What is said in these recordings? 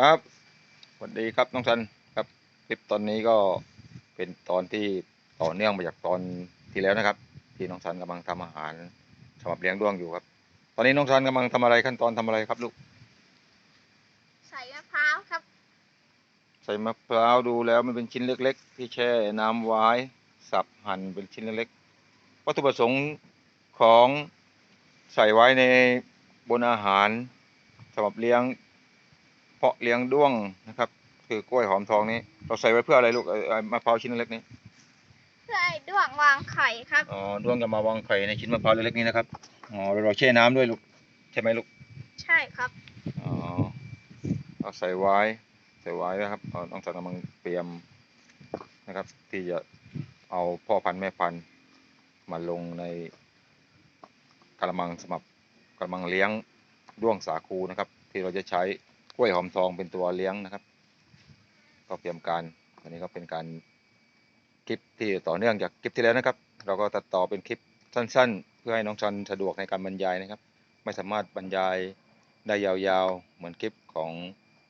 ครับสวัสดีครับน้องชันครับคลิปตอนนี้ก็เป็นตอนที่ต่อเนื่องมาจากตอนที่แล้วนะครับ ที่น้องชันกำลังทำอาหารสำหรับเลี้ยงด้วงอยู่ครับ ตอนนี้น้องชันกำลังทำอะไรขั้นตอนทำอะไรครับลูกใส่มะพร้าวครับ ใส่มะพร้าวดูแล้วมันเป็นชิ้นเล็ก ๆ ที่แช่น้ำไว้สับหั่นเป็นชิ้นเล็กๆวัตถุประสงค์ของใส่ไว้ในบนอาหารสำหรับเลี้ยง เพาะเลี้ยงด้วงนะครับ คือกล้วยหอมทองนี้ เราใส่ไว้เพื่ออะไรลูกไอ้ไอ้มะพร้าวชิ้นเล็กๆนี้เพื่อให้ด้วงวางไข่ครับอ๋อด้วงจะมาวางไข่ในชิ้นมะพร้าวเล็กๆนี้นะครับอ๋อเราแช่น้ำด้วยลูกใช่ไหมลูกใช่ครับอ๋อเอาใส่ไว้ใส่ไว้นะครับเอาต้องสั่งกำลังเตรียมนะครับ ที่จะเอาพ่อพันธุ์แม่พันธุ์มาลงในกระมังสำหรับกระมังเลี้ยงด้วงสาคูนะครับ ที่เราจะใช้ กล้วยหอมทองเป็นตัวเลี้ยงนะครับ ก็เตรียมการอันนี้ก็เป็นการคลิปที่ต่อเนื่องจากคลิปที่แล้วนะครับ เราก็ตัดต่อเป็นคลิปสั้น ๆ เพื่อให้น้องชันสะดวกในการบรรยายนะครับ ไม่สามารถบรรยายได้ยาวๆ เหมือนคลิปของ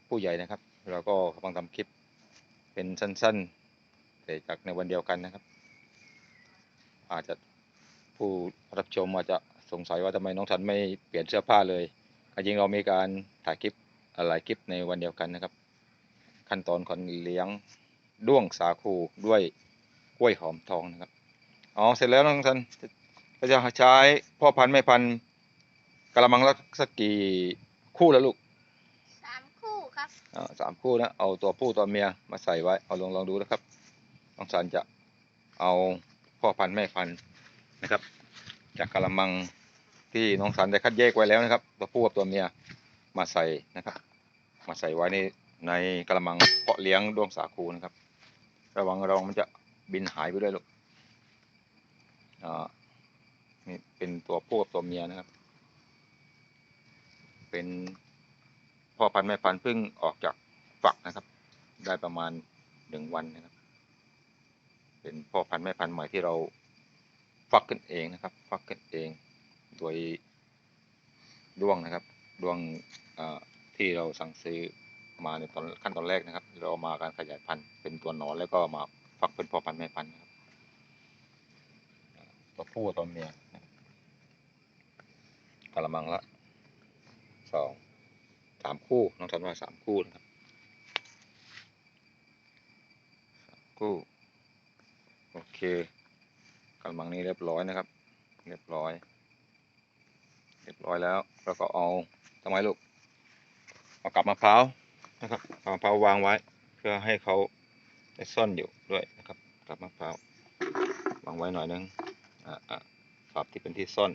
ผู้ใหญ่นะครับ เราก็กำลังทำคลิปเป็นสั้นๆแต่จากในวันเดียวกันนะครับ อาจจะผู้รับชมอาจจะสงสัยว่าทำไมน้องชันไม่เปลี่ยนเสื้อผ้าเลยจริงเรามีการถ่ายคลิป หลายคลิปในวันเดียวกันนะครับ ขั้นตอนการเลี้ยงด้วงสาคูด้วยกล้วยหอมทองนะครับอ๋อเสร็จแล้วน้องชันเราจะใช้พ่อพันธุ์แม่พันธุ์กระมังละสักกี่คู่แล้วลูกสามคู่ครับอ่าสามคู่นะเอาตัวผู้ตัวเมียมาใส่ไว้เอาลองลองดูนะครับน้องสันจะเอาพ่อพันธุ์แม่พันธุ์นะครับ จากกระมังที่น้องสันได้คัดแยกไว้แล้วนะครับ ตัวผู้กับตัวเมีย มาใส่นะครับ มาใส่ไว้ในในกระมังเพาะเลี้ยงด้วงสาคูนะครับ ระวังระวังมันจะบินหายไปด้วยลูกอ่านี่เป็นตัวผู้กับตัวเมียนะครับ เป็นพ่อพันธุ์แม่พันธุ์เพิ่งออกจากฝักนะครับ ได้ประมาณหนึ่งวันนะครับ เป็นพ่อพันธุ์แม่พันธุ์ใหม่ที่เราฟักขึ้นเองนะครับ ฟักขึ้นเอง โดยด้วงนะครับ ดวงที่เราสั่งซื้อมาในตอนขั้นตอนแรกนะครับ เราเอามาการขยายพันธุ์เป็นตัวหนอนแล้วก็มาฟักเป็นพ่อพันธุ์แม่พันธุ์นะครับตัวผู้ตัวเมียนะครับกระมังละสองสามคู่น้องทันว่าสามคู่นะครับสามคู่โอเคกระมังนี้เรียบร้อยนะครับ เรียบร้อย เรียบร้อยแล้วแล้วก็เอา ทำไมลูกเอากับมะพร้าวนะครับเอามะพร้าววางไว้ เพื่อให้เขาได้ซ่อนอยู่ด้วยนะครับกับมะพร้าววางไว้หน่อยนึงอ่าอ่าปรับที่เป็นที่ซ่อน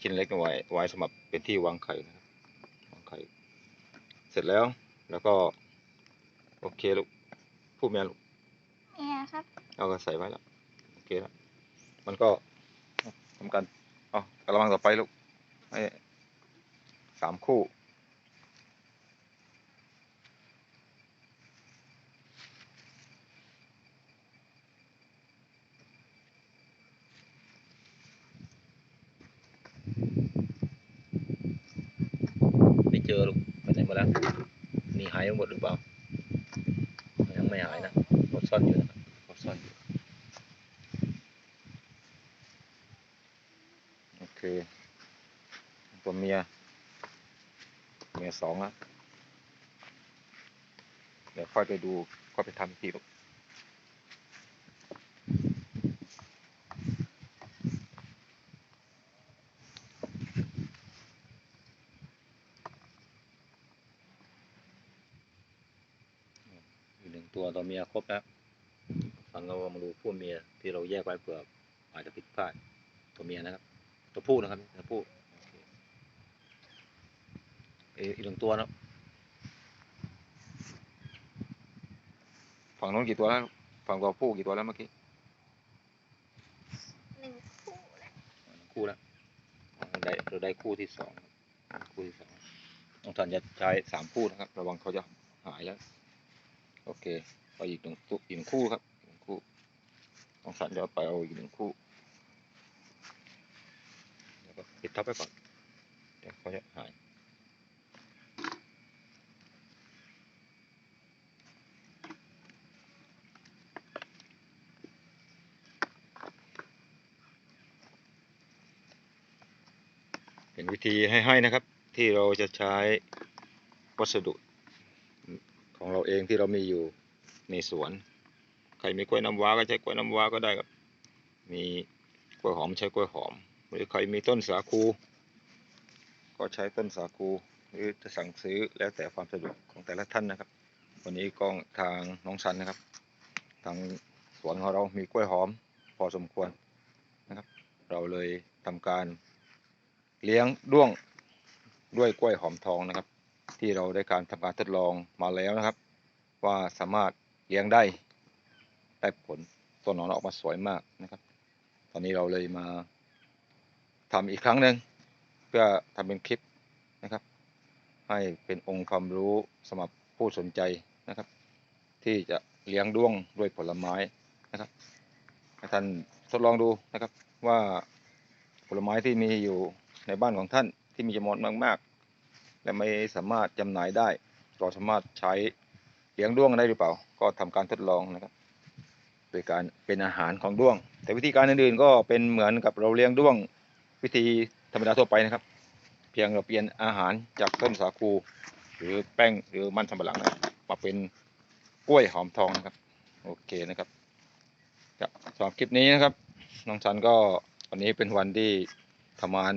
ชิ้นเล็กไว้ไว้สำหรับเป็นที่วางไข่นะครับวางไข่ เสร็จแล้วแล้วก็โอเคลูกผู้เมียลูกเนี่ยครับเราก็ใส่ไว้แล้วโอเคแล้วมันก็ทำการเอากระมังต่อไปลูกให้ สามคู่ ไม่เจอลูกไปไหนมดแล้วหนี่หายหมดหรือเปล่า ยังไม่หายนะเขาซ่อนอยู่นะครับเขาซ่อนอยู่ โอเค ตัวเมีย เมียสองแล้วเดี๋ยวค่อยไปดูค่อยไปทำอีกทีกอีกหนึ่งตัวตัวเมียครบแล้วฟังเรามาดูผู้เมียที่เราแยกไว้เผื่ออาจจะผิดพลาดตัวเมียนะครับ ตัวผู้นะครับตัวผู้ อเคเอะอีกหนึ่งตัวนะฝั่งโน้นกี่ตัวแล้วฝั่งตัวผู้กี่ตัวแล้วเมื่อกี้หนึ่งคู่และอ่าหนึ่งคู่แล้วอ่าได้เราได้คู่ที่สองอ่าคู่ที่สองน้องทันจะใช้สามคู่นะครับ ระวังเขาจะหายแล้ว โอเคเอาอีกหนึ่งตัวอีกหนึ่งคู่ครับอีกหนึ่งคู่น้องทันจะเอาไปเอาอีกหนึ่งคู่แล้วก็ปิดทับไปก่อนเดี๋ยวเขาจะหาย เป็นวิธีให้ๆนะครับ ที่เราจะใช้วัสดุของเราเองที่เรามีอยู่ในสวน ใครมีกล้วยน้ำว้าก็ใช้กล้วยน้ำว้าก็ได้ครับ มีกล้วยหอมใช้กล้วยหอม หรือใครมีต้นสาคู ก็ใช้ต้นสาคู หรือจะสั่งซื้อแล้วแต่ความสะดวกของแต่ละท่านนะครับ วันนี้ก็ทางน้องชันนะครับ ทางสวนของเรามีกล้วยหอมพอสมควรนะครับ เราเลยทำการ เลี้ยงด้วงด้วยกล้วยหอมทองนะครับ ที่เราได้การทำการทดลองมาแล้วนะครับ ว่าสามารถเลี้ยงได้ได้ผลต้นของเราออกมาสวยมากนะครับ ตอนนี้เราเลยมาทำอีกครั้งหนึ่งเพื่อทำเป็นคลิปนะครับ ให้เป็นองค์ความรู้สำหรับผู้สนใจนะครับ ที่จะเลี้ยงด้วงด้วยผลไม้นะครับให้ท่านทดลองดูนะครับว่าผลไม้ที่มีอยู่ ในบ้านของท่านที่มีจำนวนมาก ๆ และไม่สามารถจำหน่ายได้ก็สามารถใช้เลี้ยงด้วงได้หรือเปล่า ก็ทำการทดลองนะครับโดยการเป็นอาหารของด้วง แต่วิธีการอื่นๆก็เป็นเหมือนกับเราเลี้ยงด้วงวิธีธรรมดาทั่วไปนะครับ เพียงเราเปลี่ยนอาหารจากต้นสาคู หรือแป้งหรือมันสำปะหลังนะมาเป็นกล้วยหอมทองนะครับ โอเคนะครับครับสำหรับคลิปนี้นะครับน้องชันก็วันนี้เป็นวันที่ทำงาน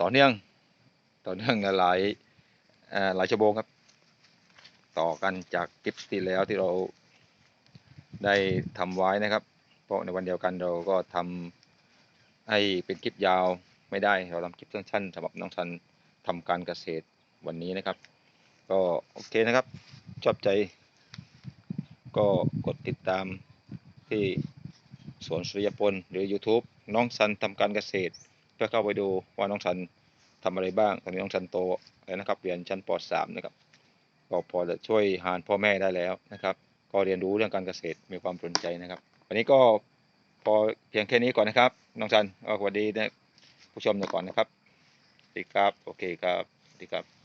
ต่อเนื่อง ต่อเนื่องหลายหลายชั่วโมงครับ ต่อกันจากคลิปที่แล้วที่เราได้ทำไว้นะครับ เพราะในวันเดียวกันเราก็ทำให้เป็นคลิปยาวไม่ได้ เราทำคลิปสั้นๆสำหรับน้องชันทำการเกษตรวันนี้นะครับ ก็โอเคนะครับ ชอบใจ ก็กดติดตามที่สวนสุริยพลหรือ YouTube น้องซันทำการเกษตร เพื่อเข้าไปดูว่าน้องชันทำอะไรบ้าง ตอนนี้น้องชันโตแล้วนะครับเรียนชั้นป .3 นะครับก็พอจะช่วยหารพ่อแม่ได้แล้วนะครับ ก็เรียนรู้เรื่องการเกษตรมีความสนใจนะครับ วันนี้ก็พอเพียงแค่นี้ก่อนนะครับ น้องชันก็สวัสดีนะผู้ชมก่อนนะครับสวัสดีครับ โอเคครับสวัสดีครับ